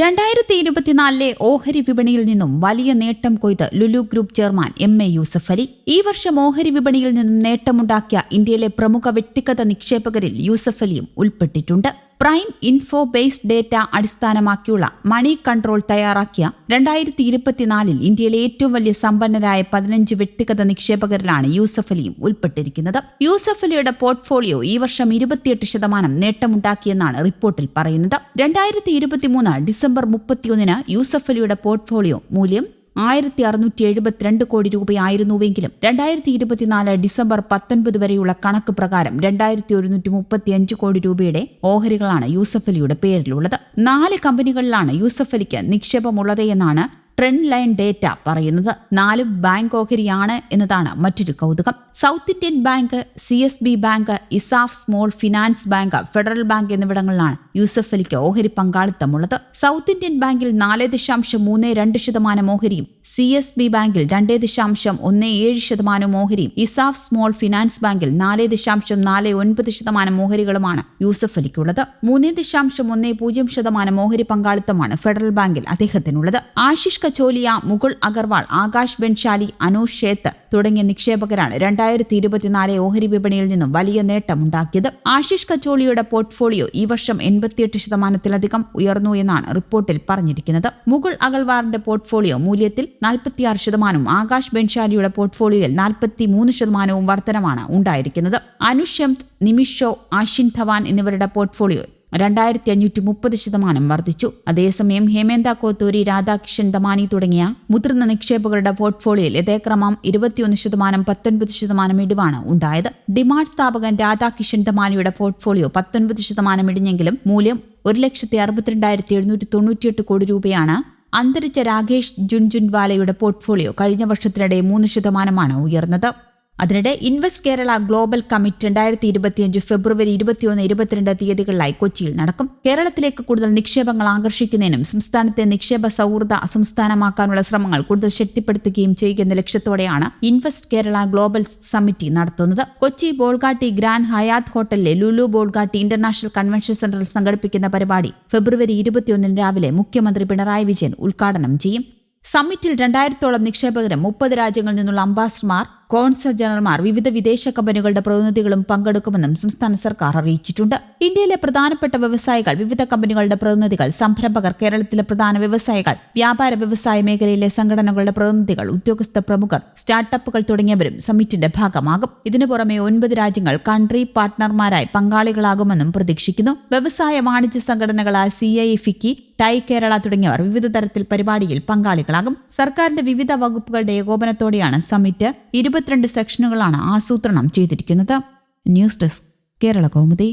രണ്ടായിരത്തി ഇരുപത്തിനാലിലെ ഓഹരി വിപണിയിൽ നിന്നും വലിയ നേട്ടം കൊയ്ത് Lulu group chairman M A Yusuf Ali. ഈ വർഷം ഓഹരി വിപണിയിൽ നിന്നും നേട്ടമുണ്ടാക്കിയ ഇന്ത്യയിലെ പ്രമുഖ വ്യക്തിഗത നിക്ഷേപകരിൽ യൂസഫ് അലിയും ഉൾപ്പെട്ടിട്ടുണ്ട്. പ്രൈം ഇൻഫോ ബേസ്ഡ് ഡേറ്റ അടിസ്ഥാനമാക്കിയുള്ള മണി കൺട്രോൾ തയ്യാറാക്കിയ രണ്ടായിരത്തി ഇരുപത്തിനാലിൽ ഇന്ത്യയിലെ ഏറ്റവും വലിയ സമ്പന്നരായ പതിനഞ്ച് വ്യക്തിഗത നിക്ഷേപകരിലാണ് യൂസഫ് അലിയും ഉൾപ്പെട്ടിരിക്കുന്നത്. യൂസഫ് അലിയുടെ പോർട്ട്ഫോളിയോ ഈ വർഷം ഇരുപത്തിയെട്ട് ശതമാനം നേട്ടമുണ്ടാക്കിയെന്നാണ് റിപ്പോർട്ടിൽ പറയുന്നത്. രണ്ടായിരത്തി ഡിസംബർ മുപ്പത്തിയൊന്നിന് യൂസഫ് അലിയുടെ പോർട്ട്ഫോളിയോ മൂല്യം ആയിരത്തി അറുന്നൂറ്റി എഴുപത്തിരണ്ട് കോടി രൂപയായിരുന്നുവെങ്കിലും രണ്ടായിരത്തി ഇരുപത്തിനാല് ഡിസംബർ പത്തൊൻപത് വരെയുള്ള കണക്ക് പ്രകാരം രണ്ടായിരത്തി ഒരുന്നൂറ്റി മുപ്പത്തിയഞ്ച് കോടി രൂപയുടെ ഓഹരികളാണ് യൂസഫലിയുടെ പേരിലുള്ളത്. നാല് കമ്പനികളിലാണ് യൂസഫലിക്ക് നിക്ഷേപമുള്ളത് എന്നാണ് ട്രെൻഡ് ലൈൻ ഡേറ്റ പറയുന്നത് നാലും ബാങ്ക് ഓഹരിയാണ് എന്നതാണ് മറ്റൊരു കൗതുകം. South Indian bank C S B bank ESAF small finance bank federal bank എന്നിവിടങ്ങളിലാണ് യൂസഫ് അലിക്ക് ഓഹരി പങ്കാളിത്തമുള്ളത്. സൗത്ത് ഇന്ത്യൻ ബാങ്കിൽ നാല് ദശാംശം മൂന്ന് രണ്ട് ശതമാനം ഓഹരിയും സി എസ് ബി ബാങ്കിൽ രണ്ടേ ദശാംശം ഒന്ന് ഏഴ് ശതമാനം ഓഹരിയും ഇസാഫ് സ്മോൾ ഫിനാൻസ് ബാങ്കിൽ നാല് ദശാംശം നാല് ഒൻപത് ശതമാനം ഓഹരികളുമാണ് യൂസഫ് അലിക്കുള്ളത്. മൂന്ന് ദശാംശം ഒന്ന് പൂജ്യം ശതമാനം ഓഹരി പങ്കാളിത്തമാണ് ഫെഡറൽ ബാങ്കിൽ അദ്ദേഹത്തിനുള്ളത്. ആശിഷ് കച്ചോലിയ മുകുൾ അഗർവാൾ ആകാശ് ബെൻഷാലി അനൂഷ് ഷേത്ത് തുടങ്ങിയ നിക്ഷേപകരാണ് രണ്ടായിരത്തി ഇരുപത്തിനാല് ഓഹരി വിപണിയിൽ നിന്നും വലിയ നേട്ടമുണ്ടാക്കിയത്. ആശിഷ് കച്ചോളിയുടെ പോർട്ട്ഫോളിയോ ഈ വർഷം എൺപത്തിയെട്ട് ശതമാനത്തിലധികം ഉയർന്നു എന്നാണ് റിപ്പോർട്ടിൽ പറഞ്ഞിരിക്കുന്നത്. മുകുൾ അഗൽവാറിന്റെ പോർട്ട്ഫോളിയോ മൂല്യത്തിൽ നാൽപ്പത്തിയാറ് ശതമാനവും ആകാശ് ബെൻഷാലിയുടെ പോർട്ട്ഫോളിയോയിൽ നാൽപ്പത്തി മൂന്ന് ശതമാനവും വർധനമാണ് ഉണ്ടായിരിക്കുന്നത്. അനുഷംത് നിമിഷോ ആഷിൻ ധവാൻ എന്നിവരുടെ പോർട്ട്ഫോളിയോ രണ്ടായിരത്തി അഞ്ഞൂറ്റി മുപ്പത് ശതമാനം വർദ്ധിച്ചു അതേസമയം ഹേമേന്ദ കോത്തൂരി രാധാകിഷൻ ദമാനി തുടങ്ങിയ മുതിർന്ന നിക്ഷേപകരുടെ പോർട്ട്ഫോളിയോയിൽ യഥേക്രമം ഇരുപത്തിയൊന്ന് ശതമാനം പത്തൊൻപത് ശതമാനം ഇടിവാണ് ഉണ്ടായത്. ഡിമാർട്ട് സ്ഥാപകൻ രാധാകിഷൻ ദമാനിയുടെ പോർട്ട്ഫോളിയോ പത്തൊൻപത് ശതമാനം ഇടിഞ്ഞെങ്കിലും മൂല്യം ഒരു ലക്ഷത്തി അറുപത്തിരണ്ടായിരത്തി എഴുന്നൂറ്റി തൊണ്ണൂറ്റിയെട്ട് കോടി രൂപയാണ് അന്തരിച്ച രാകേഷ് ജുൻജുൻവാലയുടെ പോർട്ട്ഫോളിയോ കഴിഞ്ഞ വർഷത്തിനിടെ മൂന്ന് ശതമാനമാണ് ഉയർന്നത്. അതിനിടെ ഇൻവെസ്റ്റ് കേരള ഗ്ലോബൽ കമ്മിറ്റ് രണ്ടായിരത്തി ഇരുപത്തിയഞ്ച് ഫെബ്രുവരി ഇരുപത്തിയൊന്ന് ഇരുപത്തിരണ്ട് തീയതികളിലായി കൊച്ചിയിൽ നടക്കും. കേരളത്തിലേക്ക് കൂടുതൽ നിക്ഷേപങ്ങൾ ആകർഷിക്കുന്നതിനും സംസ്ഥാനത്തെ നിക്ഷേപ സൗഹൃദ സംസ്ഥാനമാക്കാനുള്ള ശ്രമങ്ങൾ കൂടുതൽ ശക്തിപ്പെടുത്തുകയും ചെയ്യുന്ന ലക്ഷ്യത്തോടെയാണ് ഇൻവെസ്റ്റ് കേരള ഗ്ലോബൽ സമിറ്റി നടത്തുന്നത്. കൊച്ചി ബോൾഗാട്ടി ഗ്രാൻഡ് ഹയാത്ത് ഹോട്ടലിലെ ലുലു ബോൾഗാട്ടി ഇന്റർനാഷണൽ കൺവെൻഷൻ സെന്ററിൽ സംഘടിപ്പിക്കുന്ന പരിപാടി ഫെബ്രുവരി ഇരുപത്തിയൊന്നിന് രാവിലെ മുഖ്യമന്ത്രി പിണറായി വിജയൻ ഉദ്ഘാടനം ചെയ്യും. സമ്മിറ്റിൽ രണ്ടായിരത്തോളം നിക്ഷേപകരും മുപ്പത് രാജ്യങ്ങളിൽ നിന്നുള്ള അംബാസഡർമാർ കോൺസൽ ജനറൽമാർ വിവിധ വിദേശ കമ്പനികളുടെ പ്രതിനിധികളും പങ്കെടുക്കുമെന്നും സംസ്ഥാന സർക്കാർ അറിയിച്ചിട്ടുണ്ട്. ഇന്ത്യയിലെ പ്രധാനപ്പെട്ട വ്യവസായികൾ വിവിധ കമ്പനികളുടെ പ്രതിനിധികൾ സംരംഭകർ കേരളത്തിലെ പ്രധാന വ്യവസായികൾ വ്യാപാര വ്യവസായ മേഖലയിലെ സംഘടനകളുടെ പ്രതിനിധികൾ ഉദ്യോഗസ്ഥ പ്രമുഖർ സ്റ്റാർട്ടപ്പുകൾ തുടങ്ങിയവരും സമ്മിറ്റിന്റെ ഭാഗമാകും. ഇതിനു പുറമെ ഒൻപത് രാജ്യങ്ങൾ കൺട്രി പാർട്ട്ണർമാരായി പങ്കാളികളാകുമെന്നും പ്രതീക്ഷിക്കുന്നു. വ്യവസായ വാണിജ്യ സംഘടനകളായ C I FICCI TiE Kerala തുടങ്ങിയവർ വിവിധ തരത്തിൽ പരിപാടിയിൽ പങ്കാളികളാകും. സർക്കാരിന്റെ വിവിധ വകുപ്പുകളുടെ ഏകോപനത്തോടെയാണ് സമ്മിറ്റ്. ഇരുപത്തിരണ്ട് സെക്ഷനുകളാണ് ആസൂത്രണം ചെയ്തിരിക്കുന്നത്. News desk Kerala Kaumudi.